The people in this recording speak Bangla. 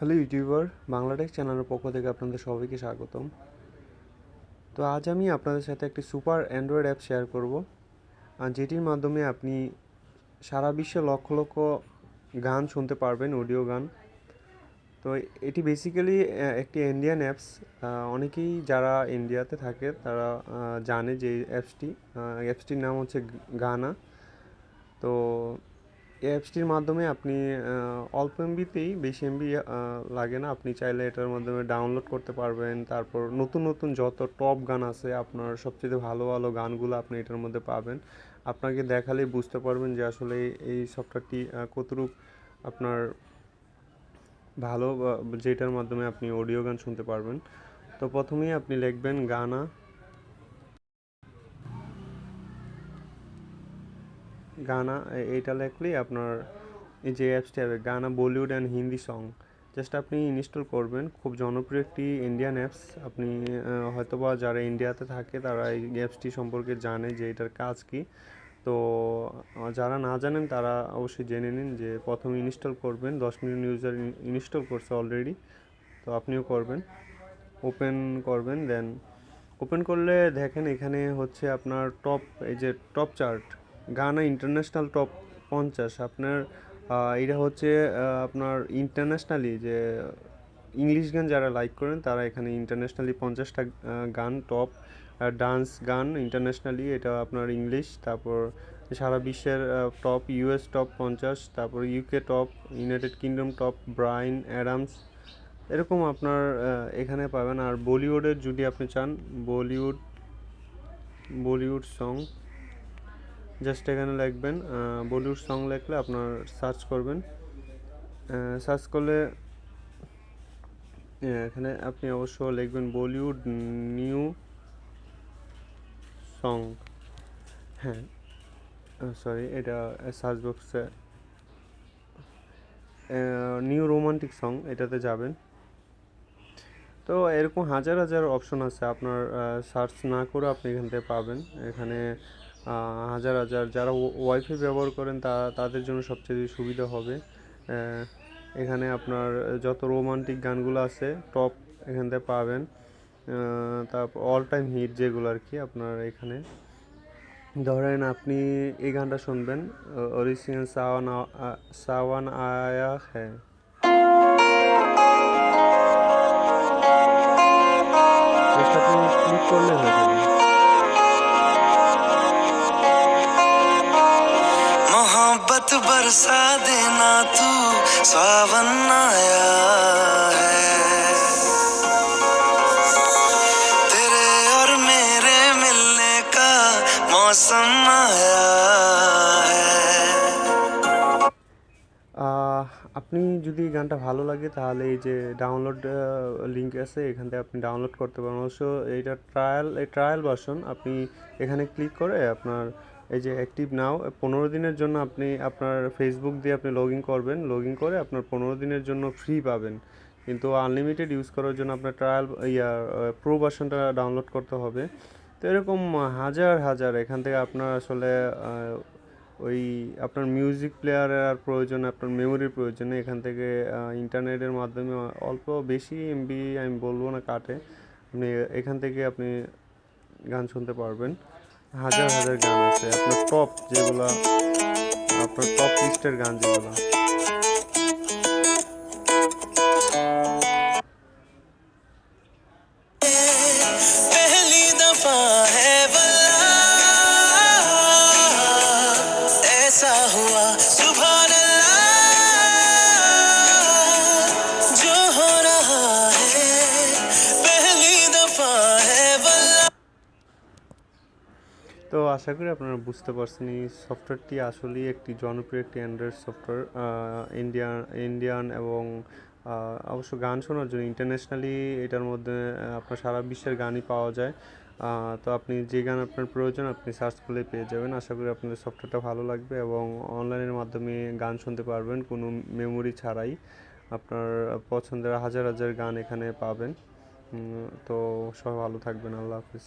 হ্যালো ইউটিউবার, বাংলাটেক চ্যানেলের পক্ষ থেকে আপনাদের সবাইকে স্বাগতম। তো আজ আমি আপনাদের সাথে একটি সুপার অ্যান্ড্রয়েড অ্যাপ শেয়ার করব, আর যেটির মাধ্যমে আপনি সারা বিশ্বে লক্ষ লক্ষ গান শুনতে পারবেন, অডিও গান। তো এটি বেসিক্যালি একটি ইন্ডিয়ান অ্যাপস অনেকেই যারা ইন্ডিয়াতে থাকে, তারা জানে যে অ্যাপসটি অ্যাপসটির নাম হচ্ছে গানা। তো অ্যাপসটির মাধ্যমে আপনি অল্প এমবিতেই বেশি এমবি লাগে না। আপনি চাইলে এটার মাধ্যমে ডাউনলোড করতে পারবেন। তারপর নতুন নতুন যত টপ গান আছে, আপনার সবচেয়ে ভালো ভালো গানগুলো আপনি এটার মধ্যে পাবেন। আপনাকে দেখালেই বুঝতে পারবেন যে আসলে এই সফটওয়্যারটি কতটুক আপনার ভালো যেটার মাধ্যমে আপনি অডিও গান শুনতে পারবেন। তো প্রথমেই আপনি লিখবেন গানা। গানা এইটা লিখলেই আপনার এই যে অ্যাপসটি হবে Gaana Bollywood and Hindi song just আপনি ইনস্টল করবেন। খুব জনপ্রিয় একটি ইন্ডিয়ান অ্যাপস আপনি আহ, হয়তোবা যারা ইন্ডিয়াতে থাকে তারা এই অ্যাপসটি সম্পর্কে জানে যে এটার কাজ কি। তো যারা না জানেন তারা অবশ্যই জেনে নিন যে প্রথমে ইনস্টল করবেন। দশ মিলিয়ন ইউজার ইনস্টল করছে অলরেডি তো আপনিও করবেন। ওপেন করবেন দেন ওপেন করলে দেখেন এখানে হচ্ছে আপনার টপ এই যে top chart Gaana international top পঞ্চাশ। আপনার এটা হচ্ছে আপনার ইন্টারন্যাশনালি যে ইংলিশ গান যারা লাইক করেন, তারা এখানে ইন্টারন্যাশনালি পঞ্চাশটা গান টপ ডান্স গান ইন্টারন্যাশনালি এটা আপনার ইংলিশ, তারপর সারা বিশ্বের টপ ইউএস টপ পঞ্চাশ, তারপর UK top United Kingdom top Bryan Adams এরকম আপনার এখানে পাবেন। আর বলিউডের যদি আপনি চান বলিউড বলিউড সং জাস্ট এখানে লিখবেন বলিউড সং লিখলে আপনার সার্চ করবেন। সার্চ করলে এখানে আপনি অবশ্য লিখবেন বলিউড নিউ সং হ্যাঁ সরি এটা সার্চ বক্সে নিউ রোমান্টিক সং এটাতে যাবেন। তো এরকম হাজার হাজার অপশন আছে, আপনার সার্চ না করে আপনি এখান থেকে পাবেন। এখানে হাজার হাজার যারা ওয়াইফাই ব্যবহার করেন তা তাদের জন্য সবচেয়ে সুবিধা হবে। এখানে আপনার যত রোমান্টিক গানগুলো আছে টপ এখান থেকে পাবেন। তারপর অল টাইম হিট যেগুলো আর কি আপনার এখানে। ধরেন আপনি এই গানটা শুনবেন অরিজিনাল সাওয়ান সাওয়ান আয়া হ্যাঁ আপনি ক্লিক করলে হয়ে যাবে। मोहब्बत बरसा देना तू सावन आया है तेरे और मेरे मिलने का मौसम आया है আহ, আপনি যদি এই গানটা ভালো লাগে তাহলে এই যে ডাউনলোড লিঙ্ক আছে এখান থেকে আপনি ডাউনলোড করতে পারেন অবশ্য এইটা ট্রায়াল এই ট্রায়াল ভার্সন আপনি এখানে ক্লিক করে আপনার এই যে অ্যাক্টিভ নাও পনেরো দিনের জন্য আপনি আপনার ফেসবুক দিয়ে আপনি লগ ইন করবেন। লগ ইন করে আপনার পনেরো দিনের জন্য ফ্রি পাবেন। কিন্তু আনলিমিটেড ইউজ করার জন্য আপনার ট্রায়াল ইয়া প্রো ভার্সনটা ডাউনলোড করতে হবে। তো এরকম হাজার হাজার, এখান থেকে আপনার আসলে ওই আপনার মিউজিক প্লেয়ারের আর প্রয়োজন, আপনার মেমোরির প্রয়োজনে এখান থেকে ইন্টারনেটের মাধ্যমে অল্প বেশি এমবি আমি বলব না কাটে। আপনি এখান থেকে আপনি গান শুনতে পারবেন। হাজার হাজার গান আছে। আপনার টপ যেগুলো আপনার টপ লিস্টের গান যেগুলো। তো আশা করি আপনারা বুঝতে পারছেন, এই সফটওয়্যারটি আসলেই একটি জনপ্রিয় একটি অ্যান্ড্রয়েড সফটওয়্যার ইন্ডিয়ান ইন্ডিয়ান এবং অবশ্য গান শোনার জন্য ইন্টারন্যাশনালি এটার মধ্যে আপনার সারা বিশ্বের গানই পাওয়া যায়। তো আপনি যে গান আপনার প্রয়োজন, আপনি সার্চ করলে পেয়ে যাবেন। আশা করি আপনাদের সফটওয়্যারটা ভালো লাগবে এবং অনলাইনের মাধ্যমে গান শুনতে পারবেন, কোনো মেমোরি ছাড়াই। আপনার পছন্দের হাজার হাজার গান এখানে পাবেন। তো সবাই ভালো থাকবেন, আল্লাহ হাফিজ।